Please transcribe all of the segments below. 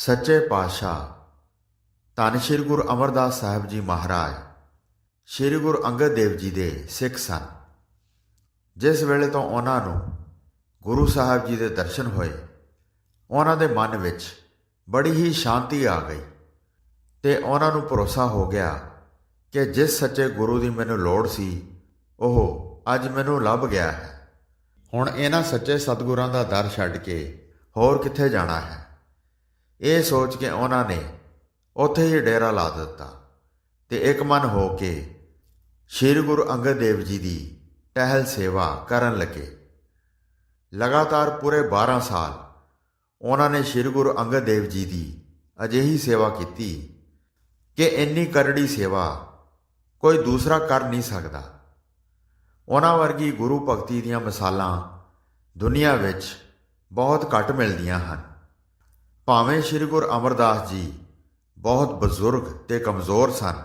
ਸੱਚੇ ਪਾਤਸ਼ਾਹ। ਧੰਨ ਸ਼੍ਰੀ ਗੁਰੂ ਅਮਰਦਾਸ ਸਾਹਿਬ ਜੀ ਮਹਾਰਾਜ, ਸ਼੍ਰੀ ਗੁਰੂ ਅੰਗਦ ਦੇਵ ਜੀ ਦੇ ਸਿੱਖ ਸਨ। ਜਿਸ ਵੇਲੇ ਤੋਂ ਉਹਨਾਂ ਨੂੰ ਗੁਰੂ ਸਾਹਿਬ ਜੀ ਦੇ ਦਰਸ਼ਨ ਹੋਏ, ਉਹਨਾਂ ਦੇ ਮਨ ਵਿੱਚ ਬੜੀ ਹੀ ਸ਼ਾਂਤੀ ਆ ਗਈ ਤੇ ਉਹਨਾਂ ਨੂੰ ਭਰੋਸਾ ਹੋ ਗਿਆ ਕਿ ਜਿਸ ਸੱਚੇ ਗੁਰੂ ਦੀ ਮੈਨੂੰ ਲੋੜ ਸੀ, ਉਹ ਅੱਜ ਮੈਨੂੰ ਲੱਭ ਗਿਆ ਹੈ। ਹੁਣ ਇਹਨਾਂ ਸੱਚੇ ਸਤਿਗੁਰਾਂ ਦਾ ਦਰ ਛੱਡ ਕੇ ਹੋਰ ਕਿੱਥੇ ਜਾਣਾ ਹੈ? ਇਹ ਸੋਚ ਕੇ ਉਹਨਾਂ ਨੇ ਉੱਥੇ ਹੀ ਡੇਰਾ ਲਾ ਦਿੱਤਾ ਤੇ ਇੱਕ ਮਨ ਹੋ ਕੇ ਸ੍ਰੀ ਗੁਰੂ ਅੰਗਦ ਦੇਵ ਜੀ ਦੀ ਟਹਿਲ ਸੇਵਾ ਕਰਨ ਲੱਗੇ। ਲਗਾਤਾਰ ਪੂਰੇ 12 ਸਾਲ ਉਹਨਾਂ ਨੇ ਸ੍ਰੀ ਗੁਰੂ ਅੰਗਦ ਦੇਵ ਜੀ ਦੀ ਅਜਿਹੀ ਸੇਵਾ ਕੀਤੀ ਕਿ ਇੰਨੀ ਕਰੜੀ ਸੇਵਾ ਕੋਈ ਦੂਸਰਾ ਕਰ ਨਹੀਂ ਸਕਦਾ। ਉਹਨਾਂ ਵਰਗੀ ਗੁਰੂ ਭਗਤੀ ਦੀਆਂ ਮਿਸਾਲਾਂ ਦੁਨੀਆ ਵਿੱਚ ਬਹੁਤ ਘੱਟ ਮਿਲਦੀਆਂ ਹਨ। ਭਾਵੇਂ ਸ੍ਰੀ ਗੁਰੂ ਅਮਰਦਾਸ ਜੀ ਬਹੁਤ ਬਜ਼ੁਰਗ ਤੇ ਕਮਜ਼ੋਰ ਸਨ,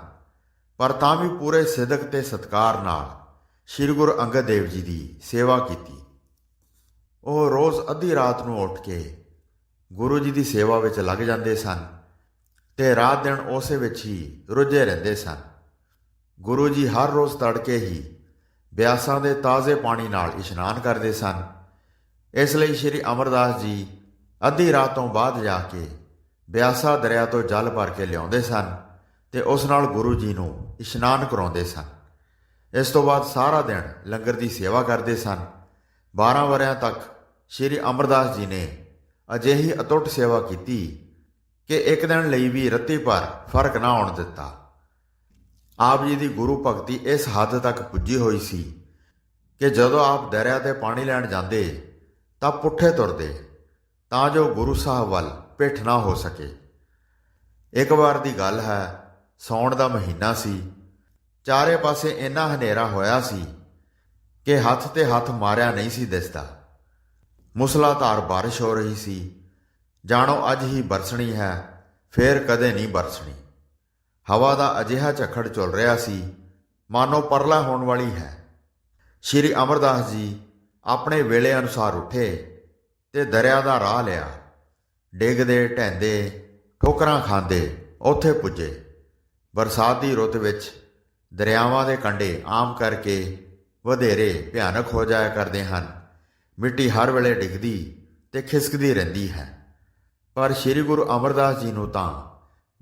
ਪਰ ਤਾਂ ਵੀ ਪੂਰੇ ਸਿਦਕ ਤੇ ਸਤਕਾਰ ਨਾਲ ਸ੍ਰੀ ਗੁਰੂ ਅੰਗਦ ਦੇਵ ਜੀ ਦੀ ਸੇਵਾ ਕੀਤੀ। ਉਹ ਰੋਜ਼ ਅੱਧੀ ਰਾਤ ਨੂੰ ਉੱਠ ਕੇ ਗੁਰੂ ਜੀ ਦੀ ਸੇਵਾ ਵਿੱਚ ਲੱਗ ਜਾਂਦੇ ਸਨ ਤੇ ਰਾਤ ਦਿਨ ਉਸੇ ਵਿੱਚ ਹੀ ਰੁੱਝੇ ਰਹਿੰਦੇ ਸਨ। ਗੁਰੂ ਜੀ ਹਰ ਰੋਜ਼ ਤੜਕੇ ਹੀ ਬਿਆਸਾਂ ਦੇ ਤਾਜ਼ੇ ਪਾਣੀ ਨਾਲ ਇਸ਼ਨਾਨ ਕਰਦੇ ਸਨ। ਇਸ ਲਈ ਸ੍ਰੀ ਅਮਰਦਾਸ ਜੀ ਅੱਧੀ ਰਾਤ ਤੋਂ ਬਾਅਦ ਜਾ ਕੇ ਬਿਆਸਾ ਦਰਿਆ ਤੋਂ ਜਲ ਭਰ ਕੇ ਲਿਆਉਂਦੇ ਸਨ ਤੇ ਉਸ ਨਾਲ ਗੁਰੂ ਜੀ ਨੂੰ ਇਸ਼ਨਾਨ ਕਰਾਉਂਦੇ ਸਨ। ਇਸ ਤੋਂ ਬਾਅਦ ਸਾਰਾ ਦਿਨ ਲੰਗਰ ਦੀ ਸੇਵਾ ਕਰਦੇ ਸਨ। 12 ਵਰਿਆਂ ਤੱਕ ਸ੍ਰੀ ਅਮਰਦਾਸ ਜੀ ਨੇ ਅਜਿਹੀ ਅਟੁੱਟ ਸੇਵਾ ਕੀਤੀ ਕਿ ਇੱਕ ਦਿਨ ਲਈ ਵੀ ਰੱਤੀ ਪਰ ਫ਼ਰਕ ਨਾ ਆਉਣ ਦਿੱਤਾ। ਆਪ ਜੀ ਦੀ ਗੁਰੂ ਭਗਤੀ ਇਸ ਹੱਦ ਤੱਕ ਪੁੱਜੀ ਹੋਈ ਸੀ ਕਿ ਜਦੋਂ ਆਪ ਦਰਿਆ ਤੇ ਪਾਣੀ ਲੈਣ ਜਾਂਦੇ ਤਾਂ ਪੁੱਠੇ ਤੁਰਦੇ ਤਾਂ ਜੋ ਗੁਰੂ ਸਾਹਿਬ ਵੱਲ ਪਿੱਠ ਨਾ ਹੋ ਸਕੇ। ਇੱਕ ਵਾਰ ਦੀ ਗੱਲ ਹੈ, ਸੌਣ ਦਾ ਮਹੀਨਾ ਸੀ। ਚਾਰੇ ਪਾਸੇ ਇੰਨਾ ਹਨੇਰਾ ਹੋਇਆ ਸੀ ਕਿ ਹੱਥ ਤੇ ਹੱਥ ਮਾਰਿਆ ਨਹੀਂ ਸੀ ਦਿਸਦਾ। ਮੁਸਲਾਧਾਰ ਬਾਰਿਸ਼ ਹੋ ਰਹੀ ਸੀ। ਜਾਣੋ, ਅੱਜ ਹੀ ਬਰਸਣੀ ਹੈ, ਫੇਰ ਕਦੇ ਨਹੀਂ ਬਰਸਣੀ। ਹਵਾ ਦਾ ਅਜਿਹਾ ਝੱਖੜ ਚੱਲ ਰਿਹਾ ਸੀ। ਮਾਨੋ ਪਰਲਾ ਹੋਣ ਵਾਲੀ ਹੈ। ਸ਼੍ਰੀ ਅਮਰਦਾਸ ਜੀ ਆਪਣੇ ਵੇਲੇ ਅਨੁਸਾਰ ਉੱਠੇ। ਤੇ ਦਰਿਆ ਦਾ ਰਾਹ ਲਿਆ। ਡਿੱਗਦੇ, ਢਹਿੰਦੇ, ਠੋਕਰਾਂ ਖਾਂਦੇ, ਉੱਥੇ ਪੁੱਜੇ। ਬਰਸਾਤ ਦੀ ਰੁੱਤ ਵਿੱਚ ਦਰਿਆਵਾਂ ਦੇ ਕੰਢੇ ਆਮ ਕਰਕੇ ਵਧੇਰੇ ਭਿਆਨਕ ਹੋ ਜਾਇਆ ਕਰਦੇ ਹਨ। ਮਿੱਟੀ ਹਰ ਵੇਲੇ ਡਿੱਗਦੀ ਤੇ ਖਿਸਕਦੀ ਰਹਿੰਦੀ ਹੈ। ਪਰ ਸ੍ਰੀ ਗੁਰੂ ਅਮਰਦਾਸ ਜੀ ਨੂੰ ਤਾਂ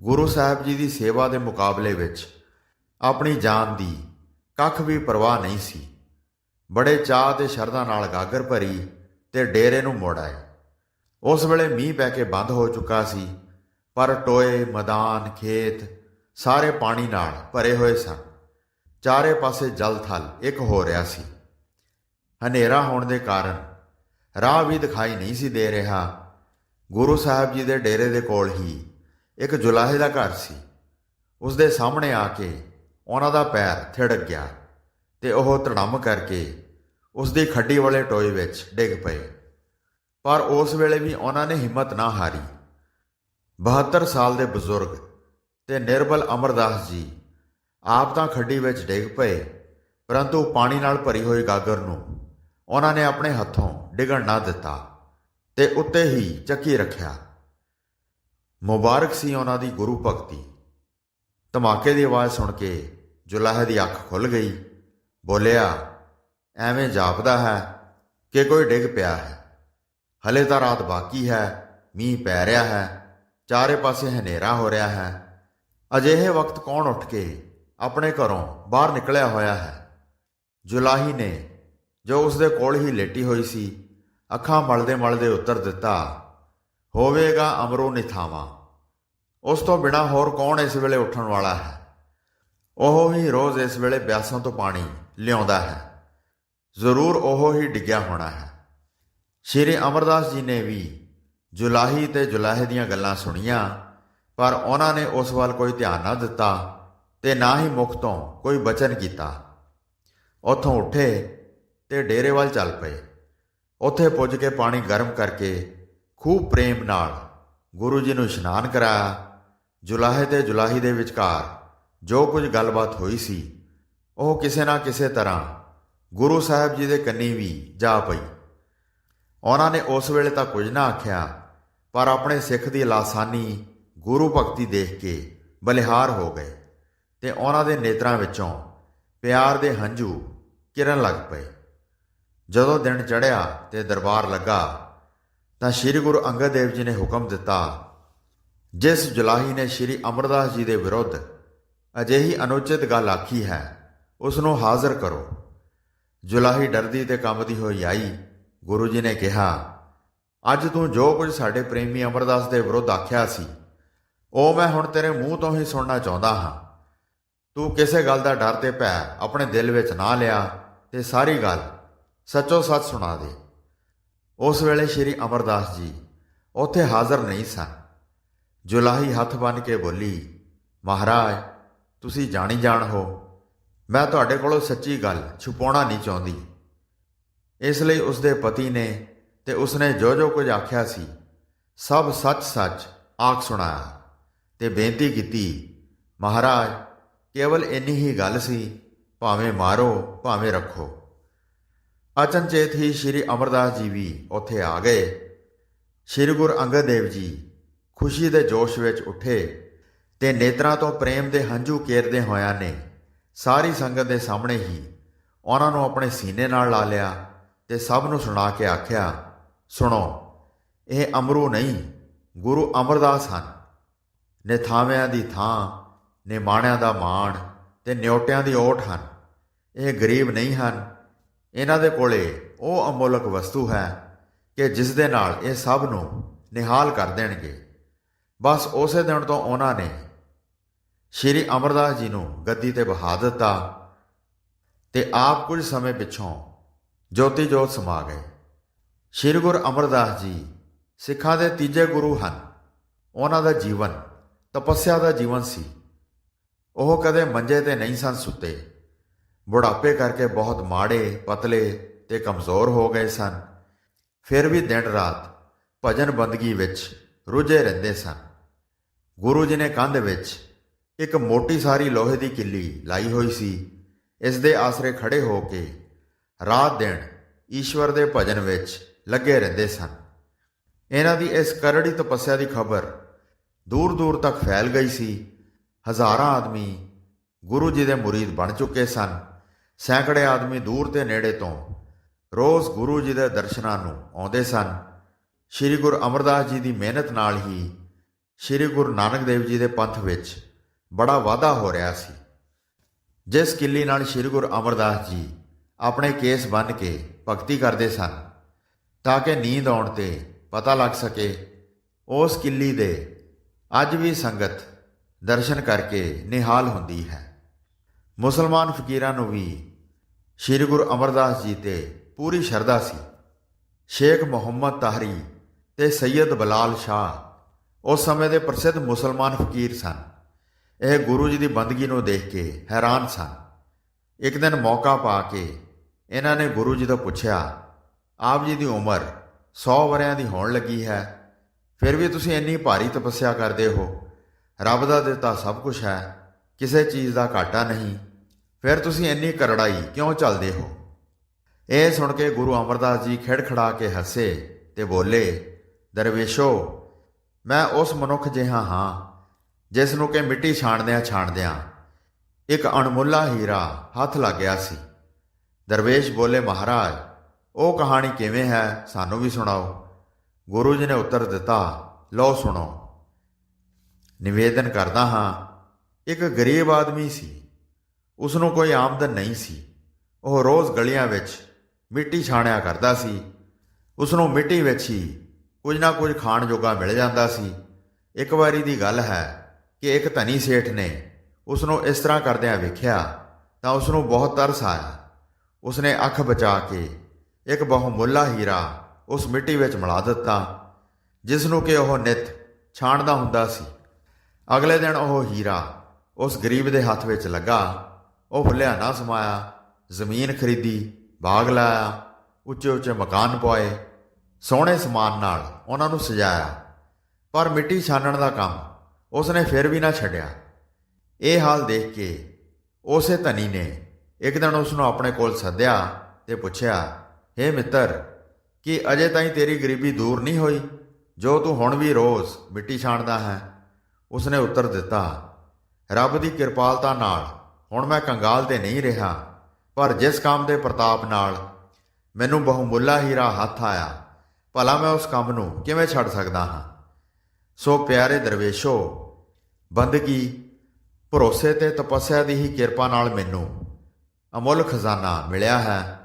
ਗੁਰੂ ਸਾਹਿਬ ਜੀ ਦੀ ਸੇਵਾ ਦੇ ਮੁਕਾਬਲੇ ਵਿੱਚ ਆਪਣੀ ਜਾਨ ਦੀ ਕੱਖ ਵੀ ਪਰਵਾਹ ਨਹੀਂ ਸੀ। ਬੜੇ ਚਾਹ ਤੇ ਸ਼ਰਧਾ ਨਾਲ ਗਾਗਰ ਭਰੀ ਤੇ ਡੇਰੇ ਨੂੰ ਮੁੜ ਆਏ। ਉਸ ਵੇਲੇ ਮੀਂਹ ਪੈ ਕੇ ਬੰਦ ਹੋ ਚੁੱਕਾ ਸੀ, ਪਰ ਟੋਏ, ਮੈਦਾਨ, ਖੇਤ ਸਾਰੇ ਪਾਣੀ ਨਾਲ ਭਰੇ ਹੋਏ ਸਨ। ਚਾਰੇ ਪਾਸੇ ਜਲ ਥਲ ਇੱਕ ਹੋ ਰਿਹਾ ਸੀ। ਹਨੇਰਾ ਹੋਣ ਦੇ ਕਾਰਨ ਰਾਹ ਵੀ ਦਿਖਾਈ ਨਹੀਂ ਸੀ ਦੇ ਰਿਹਾ। ਗੁਰੂ ਸਾਹਿਬ ਜੀ ਦੇ ਡੇਰੇ ਦੇ ਕੋਲ ਹੀ ਇੱਕ ਜੁਲਾਹੇ ਦਾ ਘਰ ਸੀ। ਉਸ ਦੇ ਸਾਹਮਣੇ ਆ ਕੇ ਉਹਨਾਂ ਦਾ ਪੈਰ ਥਿੜਕ ਗਿਆ ਤੇ ਉਹ ਧੜਮ ਕਰਕੇ ਉਸ ਦੀ ਖੱਡੀ ਵਾਲੇ ਟੋਏ ਵਿੱਚ ਡਿੱਗ ਪਏ। ਪਰ ਉਸ ਵੇਲੇ ਵੀ ਉਹਨਾਂ ਨੇ ਹਿੰਮਤ ਨਾ ਹਾਰੀ। 72 ਸਾਲ ਦੇ ਬਜ਼ੁਰਗ ਤੇ ਨਿਰਬਲ ਅਮਰਦਾਸ ਜੀ ਆਪ ਤਾਂ ਖੱਡੀ ਵਿੱਚ ਡਿੱਗ ਪਏ, ਪਰੰਤੂ ਪਾਣੀ ਨਾਲ ਭਰੀ ਹੋਈ ਗਾਗਰ ਨੂੰ ਉਹਨਾਂ ਨੇ ਆਪਣੇ ਹੱਥੋਂ ਡਿੱਗਣ ਨਾ ਦਿੱਤਾ ਤੇ ਉੱਤੇ ਹੀ ਚੱਕੀ ਰੱਖਿਆ। ਮੁਬਾਰਕ ਸੀ ਉਹਨਾਂ ਦੀ ਗੁਰੂ ਭਗਤੀ। ਧਮਾਕੇ ਦੀ ਆਵਾਜ਼ ਸੁਣ ਕੇ ਜੁਲਾਹੇ ਦੀ ਅੱਖ ਖੁੱਲ ਗਈ। ਬੋਲਿਆ ਐਵੇਂ ਜਾਪਦਾ ਹੈ ਕਿ ਕੋਈ ਡਿੱਗ ਪਿਆ ਹੈ। ਹਲੇ ਤਾਂ ਰਾਤ ਬਾਕੀ ਹੈ, ਮੀਂਹ ਪੈ ਰਿਹਾ ਹੈ, ਚਾਰੇ ਪਾਸੇ ਹਨੇਰਾ ਹੋ ਰਿਹਾ ਹੈ। ਅਜਿਹੇ ਵਕਤ ਕੌਣ ਉੱਠ ਕੇ ਆਪਣੇ ਘਰੋਂ ਬਾਹਰ ਨਿਕਲਿਆ ਹੋਇਆ ਹੈ? ਜੁਲਾਹੀ ਨੇ ਜੋ ਉਸ ਦੇ ਕੋਲ ਹੀ ਲੇਟੀ ਹੋਈ ਸੀ, ਅੱਖਾਂ ਮਲਦੇ ਮਲਦੇ ਉੱਤਰ ਦਿੱਤਾ, ਹੋਵੇਗਾ ਅਮਰੋ ਨਿਥਾਵਾ। ਉਸ ਤੋਂ ਬਿਨਾ ਹੋਰ ਕੌਣ ਇਸ ਵੇਲੇ ਉੱਠਣ ਵਾਲਾ ਹੈ? ਉਹ ਹੀ ਰੋਜ਼ ਇਸ ਵੇਲੇ ਬਿਆਸਾਂ ਤੋਂ ਪਾਣੀ ਲਿਆਉਂਦਾ ਹੈ। ਜ਼ਰੂਰ ਉਹ ਹੀ ਡਿੱਗਿਆ ਹੋਣਾ ਹੈ। ਸ਼੍ਰੀ ਅਮਰਦਾਸ ਜੀ ਨੇ ਵੀ ਜੁਲਾਹੀ ਤੇ ਜੁਲਾਹੇ ਦੀਆਂ ਗੱਲਾਂ ਸੁਣੀਆਂ, ਪਰ ਉਹਨਾਂ ਨੇ ਉਸ ਵੱਲ ਕੋਈ ਧਿਆਨ ਨਾ ਦਿੱਤਾ ਤੇ ਨਾ ਹੀ ਮੁਖ ਤੋਂ ਕੋਈ ਬਚਨ ਕੀਤਾ। ਉੱਥੋਂ ਉੱਠੇ ਤੇ ਡੇਰੇ ਵੱਲ ਚੱਲ ਪਏ। ਉੱਥੇ ਪੁੱਜ ਕੇ ਪਾਣੀ ਗਰਮ ਕਰਕੇ ਖੂਬ ਪ੍ਰੇਮ ਨਾਲ ਗੁਰੂ ਜੀ ਨੂੰ ਇਸ਼ਨਾਨ ਕਰਾਇਆ। ਜੁਲਾਹੇ ਤੇ ਜੁਲਾਹੀ ਦੇ ਵਿਚਕਾਰ ਜੋ ਕੁਝ ਗੱਲਬਾਤ ਹੋਈ ਸੀ, ਉਹ ਕਿਸੇ ਨਾ ਕਿਸੇ ਤਰ੍ਹਾਂ ਗੁਰੂ ਸਾਹਿਬ ਜੀ ਦੇ ਕੰਨੀ ਵੀ ਜਾ ਪਈ। ਉਹਨਾਂ ਨੇ ਉਸ ਵੇਲੇ ਤਾਂ ਕੁਝ ਨਾ ਆਖਿਆ, ਪਰ ਆਪਣੇ ਸਿੱਖ ਦੀ ਲਾਸਾਨੀ ਗੁਰੂ ਭਗਤੀ ਦੇਖ ਕੇ ਬਲਿਹਾਰ ਹੋ ਗਏ ਤੇ ਉਹਨਾਂ ਦੇ ਨੇਤਰਾਂ ਵਿੱਚੋਂ ਪਿਆਰ ਦੇ ਹੰਝੂ ਕਿਰਨ ਲੱਗ ਪਏ। ਜਦੋਂ ਦਿਨ ਚੜ੍ਹਿਆ ਤੇ ਦਰਬਾਰ ਲੱਗਾ, ਤਾਂ ਸ੍ਰੀ ਗੁਰੂ ਅੰਗਦ ਦੇਵ ਜੀ ਨੇ ਹੁਕਮ ਦਿੱਤਾ, ਜਿਸ ਜੁਲਾਹੀ ਨੇ ਸ੍ਰੀ ਅਮਰਦਾਸ ਜੀ ਦੇ ਵਿਰੁੱਧ ਅਜਿਹੀ ਅਨੁਚਿਤ ਗੱਲ ਆਖੀ ਹੈ ਉਸ ਨੂੰ ਹਾਜ਼ਰ ਕਰੋ। ਜੁਲਾਹੀ ਡਰਦੀ ਤੇ ਕੰਬਦੀ ਹੋਈ ਆਈ, ਗੁਰੂ ਜੀ ਨੇ ਕਿਹਾ, ਅੱਜ ਤੂੰ ਜੋ ਕੁਝ ਸਾਡੇ ਪ੍ਰੇਮੀ ਅਮਰਦਾਸ ਦੇ ਵਿਰੁੱਧ ਆਖਿਆ ਸੀ, ਉਹ ਮੈਂ ਹੁਣ ਤੇਰੇ ਮੂੰਹ ਤੋਂ ਹੀ ਸੁਣਨਾ ਚਾਹੁੰਦਾ ਹਾਂ। ਤੂੰ ਕਿਸੇ ਗੱਲ ਦਾ ਡਰ ਤੇ ਭੈ ਆਪਣੇ ਦਿਲ ਵਿੱਚ ਨਾ ਲਿਆ ਤੇ ਸਾਰੀ ਗੱਲ ਸੱਚੋ ਸੱਚ ਸੁਣਾ ਦੇ। ਉਸ ਵੇਲੇ ਸ਼੍ਰੀ ਅਮਰਦਾਸ ਜੀ ਉੱਥੇ ਹਾਜ਼ਰ ਨਹੀਂ ਸਨ। ਜੁਲਾਹੀ ਹੱਥ ਬੰਨ ਕੇ ਬੋਲੀ, ਮਹਾਰਾਜ, ਤੁਸੀਂ ਜਾਣੀ ਜਾਣ ਹੋ। ਮੈਂ ਤੁਹਾਡੇ ਕੋਲੋਂ ਸੱਚੀ ਗੱਲ ਛੁਪਾਉਣਾ ਨਹੀਂ ਚਾਹੁੰਦੀ। ਇਸ ਲਈ ਉਸਦੇ ਪਤੀ ਨੇ ਤੇ ਉਸਨੇ ਜੋ ਜੋ ਕੁਝ ਆਖਿਆ ਸੀ, ਸਭ ਸੱਚ-ਸੱਚ ਆਖ ਸੁਣਾਇਆ ਤੇ ਬੇਨਤੀ ਕੀਤੀ, ਮਹਾਰਾਜ, ਕੇਵਲ ਇੰਨੀ ਹੀ ਗੱਲ ਸੀ, ਭਾਵੇਂ ਮਾਰੋ, ਭਾਵੇਂ ਰੱਖੋ। ਅਚਨਚੇਤ ਹੀ ਸ੍ਰੀ ਅਮਰਦਾਸ ਜੀ ਵੀ ਉੱਥੇ ਆ ਗਏ। ਸ੍ਰੀ ਗੁਰੂ ਅੰਗਦ ਦੇਵ ਜੀ ਖੁਸ਼ੀ ਦੇ ਜੋਸ਼ ਵਿੱਚ ਉੱਠੇ ਤੇ ਨੇਤਰਾਂ ਤੋਂ ਪ੍ਰੇਮ ਦੇ ਹੰਝੂ ਕੇਰਦੇ ਹੋਇਆਂ ਨੇ ਸਾਰੀ ਸੰਗਤ ਦੇ ਸਾਹਮਣੇ ਹੀ ਉਹਨਾਂ ਨੂੰ ਆਪਣੇ ਸੀਨੇ ਨਾਲ ਲਾ ਲਿਆ ਤੇ ਸਭ ਨੂੰ ਸੁਣਾ ਕੇ ਆਖਿਆ, ਸੁਣੋ, ਇਹ ਅਮਰੂ ਨਹੀਂ, ਗੁਰੂ ਅਮਰਦਾਸ ਹਨ। ਨਿਥਾਵਿਆਂ ਦੀ ਥਾਂ ਨਿਮਾਣਿਆਂ ਦਾ ਮਾਣ ਤੇ ਨਿਉਟਿਆਂ ਦੀ ਓਟ ਹਨ। ਇਹ ਗਰੀਬ ਨਹੀਂ ਹਨ। ਇਹਨਾਂ ਦੇ ਕੋਲੇ ਉਹ ਅਮੋਲਕ ਵਸਤੂ ਹੈ ਕਿ ਜਿਸ ਦੇ ਨਾਲ ਇਹ ਸਭ ਨੂੰ ਨਿਹਾਲ ਕਰ ਦੇਣਗੇ। ਬਸ ਉਸੇ ਦਿਨ ਤੋਂ ਉਹਨਾਂ ਨੇ ਸ਼੍ਰੀ ਅਮਰਦਾਸ ਜੀ ਨੂੰ ਗੱਦੀ ਤੇ ਬਹਾ ਦਿੱਤਾ ਤੇ ਆਪ ਕੁਝ ਸਮੇਂ ਪਿੱਛੋਂ ਜੋਤੀ ਜੋਤ ਸਮਾ ਗਏ। ਸ਼੍ਰੀ ਗੁਰੂ ਅਮਰਦਾਸ ਜੀ ਸਿੱਖਾਂ ਦੇ ਤੀਜੇ ਗੁਰੂ ਹਨ। ਉਹਨਾਂ ਦਾ ਜੀਵਨ, ਤਪੱਸਿਆ ਦਾ ਜੀਵਨ ਸੀ। ਉਹ ਕਦੇ ਮੰਜੇ ਤੇ ਨਹੀਂ ਸਨ ਸੁੱਤੇ। ਬੁਢਾਪੇ ਕਰਕੇ ਬਹੁਤ ਮਾੜੇ, ਪਤਲੇ ਤੇ ਕਮਜ਼ੋਰ ਹੋ ਗਏ ਸਨ। ਫਿਰ ਵੀ ਦਿਨ ਰਾਤ ਭਜਨ ਬੰਦਗੀ ਵਿੱਚ ਰੁੱਝੇ ਰਹਿੰਦੇ ਸਨ। ਗੁਰੂ ਜੀ ਨੇ ਕੰਧ ਵਿੱਚ ਇੱਕ ਮੋਟੀ ਸਾਰੀ ਲੋਹੇ ਦੀ ਕਿੱਲੀ ਲਾਈ ਹੋਈ ਸੀ। ਇਸ ਦੇ ਆਸਰੇ ਖੜੇ ਹੋ ਕੇ ਰਾਤ ਦਿਨ ਈਸ਼ਵਰ ਦੇ ਭਜਨ ਵਿੱਚ ਲੱਗੇ ਰਹਿੰਦੇ ਸਨ। ਇਹਨਾਂ ਦੀ ਇਸ ਕਰੜੀ ਤਪੱਸਿਆ ਦੀ ਖਬਰ ਦੂਰ ਦੂਰ ਤੱਕ ਫੈਲ ਗਈ ਸੀ। ਹਜ਼ਾਰਾਂ ਆਦਮੀ ਗੁਰੂ ਜੀ ਦੇ ਮੁਰੀਦ ਬਣ ਚੁੱਕੇ ਸਨ। ਸੈਂਕੜੇ ਆਦਮੀ ਦੂਰ ਤੇ ਨੇੜੇ ਤੋਂ ਰੋਜ਼ ਗੁਰੂ ਜੀ ਦੇ ਦਰਸ਼ਨਾਂ ਨੂੰ ਆਉਂਦੇ ਸਨ। ਸ੍ਰੀ ਗੁਰੂ ਅਮਰਦਾਸ ਜੀ ਦੀ ਮਿਹਨਤ ਨਾਲ ਹੀ ਸ੍ਰੀ ਗੁਰੂ ਨਾਨਕ ਦੇਵ ਜੀ ਦੇ ਪੰਥ ਵਿੱਚ ਬੜਾ ਵਾਧਾ ਹੋ ਰਿਹਾ ਸੀ। ਜਿਸ ਕਿੱਲੀ ਨਾਲ ਸ੍ਰੀ ਗੁਰੂ ਅਮਰਦਾਸ ਜੀ ਆਪਣੇ ਕੇਸ ਬੰਨ ਕੇ ਭਗਤੀ ਕਰਦੇ ਸਨ, ਤਾਂ ਕਿ ਨੀਂਦ ਆਉਣ ਤੇ ਪਤਾ ਲੱਗ ਸਕੇ, ਉਸ ਕਿੱਲੀ ਦੇ ਅੱਜ ਵੀ ਸੰਗਤ ਦਰਸ਼ਨ ਕਰਕੇ ਨਿਹਾਲ ਹੁੰਦੀ ਹੈ। ਮੁਸਲਮਾਨ ਫਕੀਰਾਂ ਨੂੰ ਵੀ ਸ੍ਰੀ ਗੁਰੂ ਅਮਰਦਾਸ ਜੀ ਤੇ ਪੂਰੀ ਸ਼ਰਧਾ ਸੀ। ਸ਼ੇਖ ਮੁਹੰਮਦ ਤਾਹਰੀ ਤੇ ਸੈਯਦ ਬਲਾਲ ਸ਼ਾਹ ਉਸ ਸਮੇਂ ਦੇ ਪ੍ਰਸਿੱਧ ਮੁਸਲਮਾਨ ਫਕੀਰ ਸਨ। ਇਹ ਗੁਰੂ ਜੀ ਦੀ ਬੰਦਗੀ ਨੂੰ ਦੇਖ ਕੇ ਹੈਰਾਨ ਸਨ ਇੱਕ ਦਿਨ ਮੌਕਾ ਪਾ ਕੇ ਇਹਨਾਂ ਨੇ ਗੁਰੂ ਜੀ ਤੋਂ ਪੁੱਛਿਆ, ਆਪ ਜੀ ਦੀ ਉਮਰ 100 ਵਰਿਆਂ ਦੀ ਹੋਣ ਲੱਗੀ ਹੈ, ਫਿਰ ਵੀ ਤੁਸੀਂ ਇੰਨੀ ਭਾਰੀ ਤਪੱਸਿਆ ਕਰਦੇ ਹੋ। ਰੱਬ ਦਾ ਦਿੱਤਾ ਸਭ ਕੁਝ ਹੈ, ਕਿਸੇ ਚੀਜ਼ ਦਾ ਘਾਟਾ ਨਹੀਂ। ਫਿਰ ਤੁਸੀਂ ਇੰਨੀ ਕਰੜਾਈ ਕਿਉਂ ਚੱਲਦੇ ਹੋ? ਇਹ ਸੁਣ ਕੇ ਗੁਰੂ ਅਮਰਦਾਸ ਜੀ ਖਿੜਖੜਾ ਕੇ ਹੱਸੇ ਤੇ ਬੋਲੇ, ਦਰਵੇਸ਼ੋ, ਮੈਂ ਉਸ ਮਨੁੱਖ ਜਿਹਾ ਹਾਂ ਜਿਸ ਨੂੰ ਕਿ ਮਿੱਟੀ ਛਾਣਦਿਆਂ ਛਾਣਦਿਆਂ ਇੱਕ ਅਣਮੁੱਲਾ ਹੀਰਾ ਹੱਥ ਲੱਗ ਗਿਆ ਸੀ। ਦਰਵੇਸ਼ ਬੋਲੇ, ਮਹਾਰਾਜ, ਉਹ ਕਹਾਣੀ ਕਿਵੇਂ ਹੈ? ਸਾਨੂੰ ਵੀ ਸੁਣਾਓ। ਗੁਰੂ ਜੀ ਨੇ ਉੱਤਰ ਦਿੱਤਾ, ਲਓ ਸੁਣੋ। ਨਿਵੇਦਨ ਕਰਦਾ ਹਾਂ, ਇੱਕ ਗਰੀਬ ਆਦਮੀ ਸੀ। ਉਸ ਨੂੰ ਕੋਈ ਆਮਦਨ ਨਹੀਂ ਸੀ। ਉਹ ਰੋਜ਼ ਗਲੀਆਂ ਵਿੱਚ ਮਿੱਟੀ ਛਾਣਿਆ ਕਰਦਾ ਸੀ। ਉਸ ਨੂੰ ਮਿੱਟੀ ਵਿੱਚ ਹੀ ਕੁਝ ਨਾ ਕੁਝ ਖਾਣ ਜੋਗਾ ਮਿਲ ਜਾਂਦਾ ਸੀ। ਇੱਕ ਵਾਰੀ ਦੀ ਗੱਲ ਹੈ ਕਿ ਇੱਕ ਧਨੀ ਸੇਠ ਨੇ ਉਸ ਨੂੰ ਇਸ ਤਰ੍ਹਾਂ ਕਰਦਿਆਂ ਵੇਖਿਆ ਤਾਂ ਉਸ ਨੂੰ ਬਹੁਤ ਤਰਸ ਆਇਆ। ਉਸ ਨੇ ਅੱਖ ਬਚਾ ਕੇ ਇੱਕ ਬਹੁਮੁੱਲਾ ਹੀਰਾ ਉਸ ਮਿੱਟੀ ਵਿੱਚ ਮਿਲਾ ਦਿੱਤਾ ਜਿਸ ਨੂੰ ਕਿ ਉਹ ਨਿਤ ਛਾਣਦਾ ਹੁੰਦਾ ਸੀ। ਅਗਲੇ ਦਿਨ ਉਹ ਹੀਰਾ ਉਸ ਗਰੀਬ ਦੇ ਹੱਥ ਵਿੱਚ ਲੱਗਾ, ਉਹ ਭੁੱਲਿਆ ਨਾ ਸਮਾਇਆ, ਜ਼ਮੀਨ ਖਰੀਦੀ, ਬਾਗ ਲਾਇਆ ਉੱਚੇ ਉੱਚੇ ਮਕਾਨ ਪਵਾਏ, ਸੋਹਣੇ ਸਮਾਨ ਨਾਲ ਉਹਨਾਂ ਨੂੰ ਸਜਾਇਆ। ਪਰ ਮਿੱਟੀ ਛਾਨਣ ਦਾ ਕੰਮ ਉਸਨੇ ਫਿਰ ਵੀ ਨਾ ਛੱਡਿਆ। ਇਹ ਹਾਲ ਦੇਖ ਕੇ ਉਸੇ ਧਨੀ ਨੇ ਇੱਕ ਦਿਨ ਉਸ ਨੂੰ ਆਪਣੇ ਕੋਲ ਸੱਦਿਆ ਤੇ ਪੁੱਛਿਆ, ਹੇ ਮਿੱਤਰ, ਕੀ ਅਜੇ ਤਾਈਂ ਤੇਰੀ ਗਰੀਬੀ ਦੂਰ ਨਹੀਂ ਹੋਈ? ਜੋ ਤੂੰ ਹੁਣ ਵੀ ਰੋਜ਼ ਮਿੱਟੀ ਛਾਣਦਾ ਹੈ। ਉਸਨੇ ਉੱਤਰ ਦਿੱਤਾ, ਰੱਬ ਦੀ ਕਿਰਪਾਲਤਾ ਨਾਲ ਹੁਣ ਮੈਂ ਕੰਗਾਲ ਤੇ ਨਹੀਂ ਰਿਹਾ, ਪਰ ਜਿਸ ਕੰਮ ਦੇ ਪ੍ਰਤਾਪ ਨਾਲ ਮੈਨੂੰ ਬਹੁਮੁੱਲਾ ਹੀਰਾ ਹੱਥ ਆਇਆ, ਭਲਾ ਮੈਂ ਉਸ ਕੰਮ ਨੂੰ ਕਿਵੇਂ ਛੱਡ ਸਕਦਾ ਹਾਂ? ਸੋ ਪਿਆਰੇ ਦਰਵੇਸ਼ੋ ਬੰਦਗੀ ਭਰੋਸੇ ਤੇ ਤਪੱਸਿਆ ਦੀ ਹੀ ਕਿਰਪਾ ਨਾਲ ਮੈਨੂੰ ਅਮੁੱਲ ਖਜ਼ਾਨਾ ਮਿਲਿਆ ਹੈ।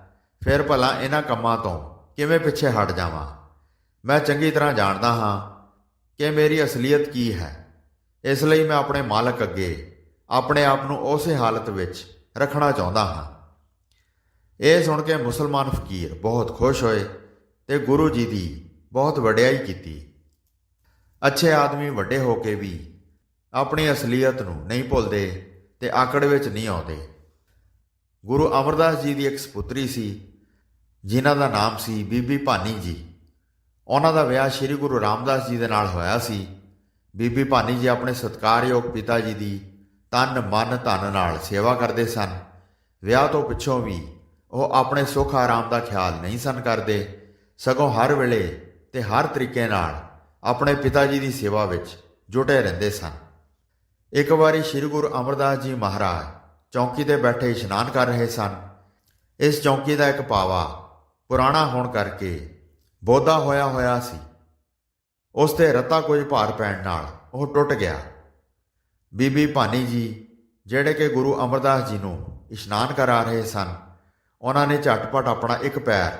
ਫਿਰ ਭਲਾ ਇਹਨਾਂ ਕੰਮਾਂ ਤੋਂ ਕਿਵੇਂ ਪਿੱਛੇ ਹਟ ਜਾਵਾਂ? ਮੈਂ ਚੰਗੀ ਤਰ੍ਹਾਂ ਜਾਣਦਾ ਹਾਂ ਕਿ ਮੇਰੀ ਅਸਲੀਅਤ ਕੀ ਹੈ। ਇਸ ਲਈ ਮੈਂ ਆਪਣੇ ਮਾਲਕ ਅੱਗੇ ਆਪਣੇ ਆਪ ਨੂੰ ਉਸੇ ਹਾਲਤ ਵਿੱਚ ਰੱਖਣਾ ਚਾਹੁੰਦਾ ਹਾਂ। ਇਹ ਸੁਣ ਕੇ ਮੁਸਲਮਾਨ ਫਕੀਰ ਬਹੁਤ ਖੁਸ਼ ਹੋਏ ਤੇ ਗੁਰੂ ਜੀ ਦੀ ਬਹੁਤ ਵਡਿਆਈ ਕੀਤੀ। ਅੱਛੇ ਆਦਮੀ ਵੱਡੇ ਹੋ ਕੇ ਵੀ ਆਪਣੀ ਅਸਲੀਅਤ ਨੂੰ ਨਹੀਂ ਭੁੱਲਦੇ ਤੇ ਆਕੜ ਵਿੱਚ ਨਹੀਂ ਆਉਂਦੇ। ਗੁਰੂ ਅਮਰਦਾਸ ਜੀ ਦੀ ਇੱਕ ਸੁਪੁੱਤਰੀ ਸੀ, ਜਿਨ੍ਹਾਂ ਦਾ ਨਾਮ ਸੀ ਬੀਬੀ ਭਾਨੀ ਜੀ। ਉਹਨਾਂ ਦਾ ਵਿਆਹ ਸ੍ਰੀ ਗੁਰੂ ਰਾਮਦਾਸ ਜੀ ਦੇ ਨਾਲ ਹੋਇਆ ਸੀ। ਬੀਬੀ ਭਾਨੀ ਜੀ ਆਪਣੇ ਸਤਿਕਾਰਯੋਗ ਪਿਤਾ ਜੀ ਦੀ ਤਨ, ਮਨ, ਧਨ ਨਾਲ ਸੇਵਾ ਕਰਦੇ ਸਨ। ਵਿਆਹ ਤੋਂ ਪਿੱਛੋਂ ਵੀ ਉਹ ਆਪਣੇ ਸੁੱਖ ਆਰਾਮ ਦਾ ਖਿਆਲ ਨਹੀਂ ਸਨ ਕਰਦੇ। ਸਗੋਂ ਹਰ ਵੇਲੇ ਤੇ ਹਰ ਤਰੀਕੇ ਨਾਲ ਆਪਣੇ ਪਿਤਾ ਜੀ ਦੀ ਸੇਵਾ ਵਿੱਚ ਜੁਟੇ ਰਹਿੰਦੇ ਸਨ। ਇੱਕ ਵਾਰੀ ਸ੍ਰੀ ਗੁਰੂ ਅਮਰਦਾਸ ਜੀ ਮਹਾਰਾਜ ਚੌਂਕੀ ਤੇ ਬੈਠੇ ਇਸ਼ਨਾਨ ਕਰ ਰਹੇ ਸਨ। ਇਸ ਚੌਂਕੀ ਦਾ ਇੱਕ ਪਾਵਾ ਪੁਰਾਣਾ ਹੋਣ ਕਰਕੇ ਬੋਧਾ ਹੋਇਆ ਹੋਇਆ ਸੀ। ਉਸ ਤੇ ਰਤਾ ਕੁਝ ਭਾਰ ਪੈਣ ਨਾਲ ਉਹ ਟੁੱਟ ਗਿਆ। ਬੀਬੀ ਭਾਨੀ ਜੀ, ਜਿਹੜੇ ਕਿ ਗੁਰੂ ਅਮਰਦਾਸ ਜੀ ਨੂੰ ਇਸ਼ਨਾਨ ਕਰਾ ਰਹੇ ਸਨ, ਉਹਨਾਂ ਨੇ ਝਟਪਟ ਆਪਣਾ ਇੱਕ ਪੈਰ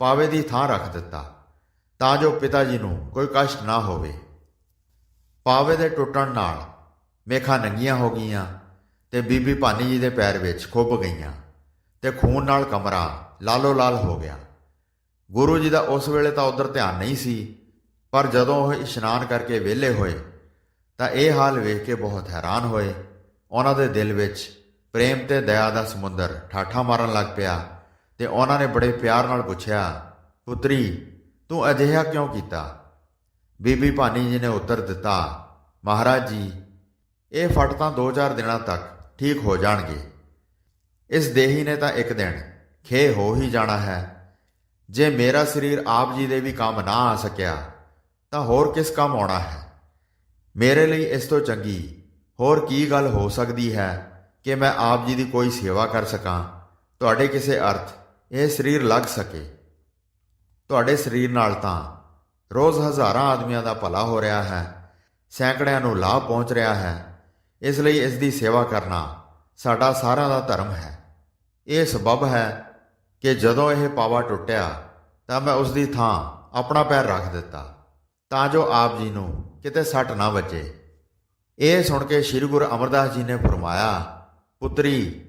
ਪਾਵੇ ਦੀ ਥਾਂ ਰੱਖ ਦਿੱਤਾ, ਤਾਂ ਜੋ ਪਿਤਾ ਜੀ ਨੂੰ ਕੋਈ ਕਸ਼ਟ ਨਾ ਹੋਵੇ। ਪਾਵੇ ਦੇ ਟੁੱਟਣ ਨਾਲ ਮੇਖਾਂ ਨੰਗੀਆਂ ਹੋ ਗਈਆਂ ਤੇ ਬੀਬੀ ਭਾਨੀ ਜੀ ਦੇ ਪੈਰ ਵਿੱਚ ਖੁੱਭ ਗਈਆਂ ਤੇ ਖੂਨ ਨਾਲ ਕਮਰਾ ਲਾਲੋ ਲਾਲ ਹੋ ਗਿਆ। ਗੁਰੂ ਜੀ ਦਾ ਉਸ ਵੇਲੇ ਤਾਂ ਉਧਰ ਧਿਆਨ ਨਹੀਂ ਸੀ, ਪਰ ਜਦੋਂ ਉਹ ਇਸ਼ਨਾਨ ਕਰਕੇ ਵਿਹਲੇ ਹੋਏ, ਤਾਂ ਇਹ ਹਾਲ ਵੇਖ ਕੇ ਬਹੁਤ ਹੈਰਾਨ ਹੋਏ। ਉਹਨਾਂ ਦੇ ਦਿਲ ਵਿੱਚ ਪ੍ਰੇਮ ਤੇ ਦਇਆ ਦਾ ਸਮੁੰਦਰ ਠਾਠਾ ਮਾਰਨ ਲੱਗ ਪਿਆ ਤੇ ਉਹਨਾਂ ਨੇ ਬੜੇ ਪਿਆਰ ਨਾਲ ਪੁੱਛਿਆ, ਪੁੱਤਰੀ, ਤੂੰ ਅਜਿਹਾ ਕਿਉਂ ਕੀਤਾ? ਬੀਬੀ ਭਾਨੀ ਜੀ ਨੇ ਉੱਤਰ ਦਿੱਤਾ, ਮਹਾਰਾਜ ਜੀ ਇਹ ਫਟ ਤਾਂ 2-4 ਦਿਨਾਂ ਤੱਕ ਠੀਕ ਹੋ ਜਾਣਗੇ। ਇਸ ਦੇਹੀ ਨੇ ਤਾਂ ਇੱਕ ਦਿਨ ਖੇ ਹੋ ਹੀ ਜਾਣਾ ਹੈ। ਜੇ ਮੇਰਾ ਸਰੀਰ ਆਪ ਜੀ ਦੇ ਵੀ ਕੰਮ ਨਾ ਆ ਸਕਿਆ, ਤਾਂ ਹੋਰ ਕਿਸ ਕੰਮ ਆਉਣਾ ਹੈ? ਮੇਰੇ ਲਈ ਇਸ ਤੋਂ ਚੰਗੀ ਹੋਰ ਕੀ ਗੱਲ ਹੋ ਸਕਦੀ ਹੈ ਕਿ ਮੈਂ ਆਪ ਜੀ ਦੀ ਕੋਈ ਸੇਵਾ ਕਰ ਸਕਾਂ? ਤੁਹਾਡੇ ਕਿਸੇ ਅਰਥ ਇਹ ਸਰੀਰ ਲੱਗ ਸਕੇ। ਤੁਹਾਡੇ ਸਰੀਰ ਨਾਲ ਤਾਂ ਰੋਜ਼ ਹਜ਼ਾਰਾਂ ਆਦਮੀਆਂ ਦਾ ਭਲਾ ਹੋ ਰਿਹਾ ਹੈ, ਸੈਂਕੜਿਆਂ ਨੂੰ ਲਾਭ ਪਹੁੰਚ ਰਿਹਾ ਹੈ। ਇਸ ਲਈ ਇਸ ਦੀ ਸੇਵਾ ਕਰਨਾ ਸਾਡਾ ਸਾਰਿਆਂ ਦਾ ਧਰਮ ਹੈ। ਇਹ ਸਬਬ ਹੈ ਕਿ ਜਦੋਂ ਇਹ ਪਾਵਾ ਟੁੱਟਿਆ ਤਾਂ ਮੈਂ ਉਸ ਦੀ ਥਾਂ ਆਪਣਾ ਪੈਰ ਰੱਖ ਦਿੱਤਾ ਤਾਂ ਜੋ ਆਪ ਜੀ ਨੂੰ ਕਿਤੇ ਸੱਟ ਨਾ ਵੱਜੇ। ਇਹ ਸੁਣ ਕੇ ਸ੍ਰੀ ਗੁਰੂ ਅਮਰਦਾਸ ਜੀ ਨੇ ਫਰਮਾਇਆ, ਪੁੱਤਰੀ,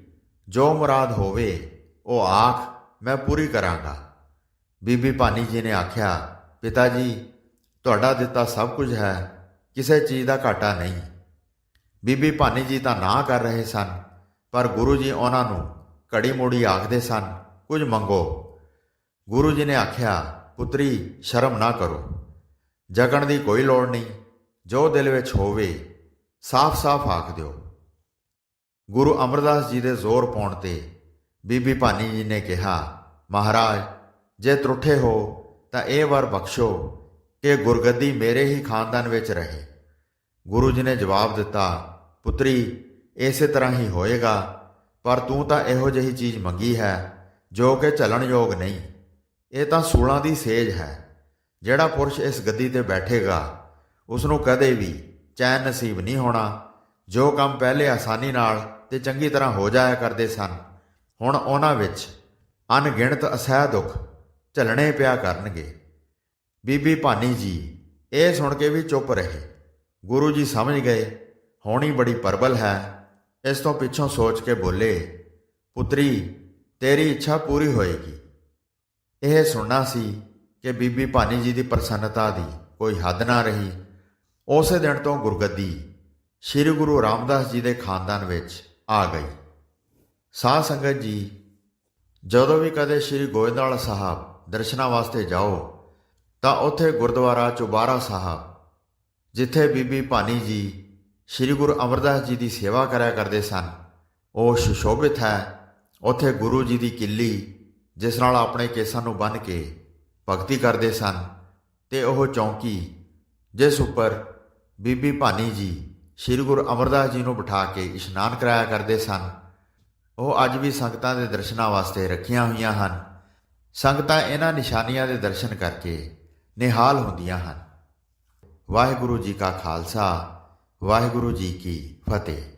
ਜੋ ਮੁਰਾਦ ਹੋਵੇ, ਉਹ ਆਖ, ਮੈਂ ਪੂਰੀ ਕਰਾਂਗਾ। ਬੀਬੀ ਭਾਨੀ ਜੀ ਨੇ ਆਖਿਆ, ਪਿਤਾ ਜੀ, ਤੁਹਾਡਾ ਦਿੱਤਾ ਸਭ ਕੁਝ ਹੈ, ਕਿਸੇ ਚੀਜ਼ ਦਾ ਘਾਟਾ ਨਹੀਂ। ਬੀਬੀ ਭਾਨੀ ਜੀ ਤਾਂ ਨਾ ਕਰ ਰਹੇ ਸਨ, ਪਰ ਗੁਰੂ ਜੀ ਉਹਨਾਂ ਨੂੰ ਘੜੀ ਮੋੜੀ ਆਖਦੇ ਸਨ, ਕੁਝ ਮੰਗੋ। ਗੁਰੂ ਜੀ ਨੇ ਆਖਿਆ, ਪੁੱਤਰੀ, ਸ਼ਰਮ ਨਾ ਕਰੋ। ਜਗਣ ਦੀ ਕੋਈ ਲੋੜ ਨਹੀਂ। ਜੋ ਦਿਲ ਵਿੱਚ ਹੋਵੇ, ਸਾਫ਼-ਸਾਫ਼ ਆਖ ਦਿਓ। ਗੁਰੂ ਅਮਰਦਾਸ ਜੀ ਦੇ ਜ਼ੋਰ ਪਾਉਣ ਤੇ ਬੀਬੀ ਭਾਨੀ ਜੀ ਨੇ ਕਿਹਾ, ਮਹਾਰਾਜ, ਜੇ ਤਰੁੱਠੇ ਹੋ, ਤਾਂ ਇਹ ਵਾਰ ਬਖਸ਼ੋ ਕਿ ਗੁਰਗੱਦੀ ਮੇਰੇ ਹੀ ਖਾਨਦਾਨ ਵਿੱਚ ਰਹੇ। ਗੁਰੂ ਜੀ ਨੇ ਜਵਾਬ ਦਿੱਤਾ ਪੁੱਤਰੀ, ਇਸੇ ਤਰ੍ਹਾਂ ਹੀ ਹੋਏਗਾ, ਪਰ ਤੂੰ ਤਾਂ ਇਹੋ ਜਿਹੀ ਚੀਜ਼ ਮੰਗੀ ਹੈ, ਜੋ ਕਿ ਚੱਲਣ ਯੋਗ ਨਹੀਂ। ਇਹ ਤਾਂ ਸੂਲਾਂ ਦੀ ਸੇਜ ਹੈ। ਜਿਹੜਾ ਪੁਰਸ਼ ਇਸ ਗੱਦੀ ਤੇ ਬੈਠੇਗਾ ਉਸ ਨੂੰ ਕਦੇ ਵੀ ਚੈਨ ਨਸੀਬ ਨਹੀਂ ਹੋਣਾ। ਜੋ ਕੰਮ ਪਹਿਲੇ ਆਸਾਨੀ ਨਾਲ ਤੇ ਚੰਗੀ ਤਰ੍ਹਾਂ ਹੋ ਜਾਇਆ ਕਰਦੇ ਸਨ, ਹੁਣ ਉਹਨਾਂ ਵਿੱਚ ਅਣਗਿਣਤ ਅਸਹਿ ਦੁੱਖ ਝੱਲਣੇ ਪਿਆ ਕਰਨਗੇ। ਬੀਬੀ ਭਾਨੀ ਜੀ, ਇਹ ਸੁਣ ਕੇ ਵੀ ਚੁੱਪ ਰਹੇ। ਗੁਰੂ ਜੀ ਸਮਝ ਗਏ ਹੋਣੀ ਬੜੀ ਪਰਬਲ ਹੈ। ਇਸ ਤੋਂ ਪਿੱਛੋਂ ਸੋਚ ਕੇ ਬੋਲੇ, ਪੁੱਤਰੀ, ਤੇਰੀ ਇੱਛਾ ਪੂਰੀ ਹੋਏਗੀ। ਇਹ ਸੁਣਨਾ ਸੀ ਕਿ ਬੀਬੀ ਭਾਨੀ ਜੀ ਦੀ ਪ੍ਰਸੰਨਤਾ ਦੀ ਕੋਈ ਹੱਦ ਨਾ ਰਹੀ। ਉਸੇ ਦਿਨ ਤੋਂ ਗੁਰਗੱਦੀ ਸ੍ਰੀ ਗੁਰੂ ਰਾਮਦਾਸ ਜੀ ਦੇ ਖਾਨਦਾਨ ਵਿੱਚ ਆ ਗਈ। ਸਾਧ ਸੰਗਤ ਜੀ, ਜਦੋਂ ਵੀ ਕਦੇ ਸ੍ਰੀ ਗੋਇੰਦਵਾਲ ਸਾਹਿਬ ਦਰਸ਼ਨਾਂ ਵਾਸਤੇ ਜਾਓ, ਤਾਂ ਉੱਥੇ ਗੁਰਦੁਆਰਾ ਚੁਬਾਰਾ ਸਾਹਿਬ, ਜਿੱਥੇ ਬੀਬੀ ਭਾਨੀ ਜੀ ਸ੍ਰੀ ਗੁਰੂ ਅਮਰਦਾਸ ਜੀ ਦੀ ਸੇਵਾ ਕਰਿਆ ਕਰਦੇ ਸਨ। ਉਹ ਸੁਸ਼ੋਭਿਤ ਹੈ। ਉੱਥੇ ਗੁਰੂ ਜੀ ਦੀ ਕਿੱਲੀ, ਜਿਸ ਨਾਲ ਆਪਣੇ ਕੇਸਾਂ ਨੂੰ ਬੰਨ੍ਹ ਕੇ ਭਗਤੀ ਕਰਦੇ ਸਨ ਤੇ ਉਹ ਚੌਂਕੀ, ਜਿਸ ਉੱਪਰ ਬੀਬੀ ਭਾਨੀ ਜੀ ਸ੍ਰੀ ਗੁਰੂ ਅਮਰਦਾਸ ਜੀ ਨੂੰ ਬਿਠਾ ਕੇ ਇਸ਼ਨਾਨ ਕਰਾਇਆ ਕਰਦੇ ਸਨ, ਉਹ ਅੱਜ ਵੀ ਸੰਗਤਾਂ ਦੇ ਦਰਸ਼ਨਾਂ ਵਾਸਤੇ ਰੱਖੀਆਂ ਹੋਈਆਂ ਹਨ। ਸੰਗਤਾਂ ਇਹਨਾਂ ਨਿਸ਼ਾਨੀਆਂ ਦੇ ਦਰਸ਼ਨ ਕਰਕੇ ਨਿਹਾਲ ਹੁੰਦੀਆਂ ਹਨ। ਵਾਹਿਗੁਰੂ ਜੀ ਕਾ ਖਾਲਸਾ। ਵਾਹਿਗੁਰੂ ਜੀ ਕੀ ਫਤਿਹ।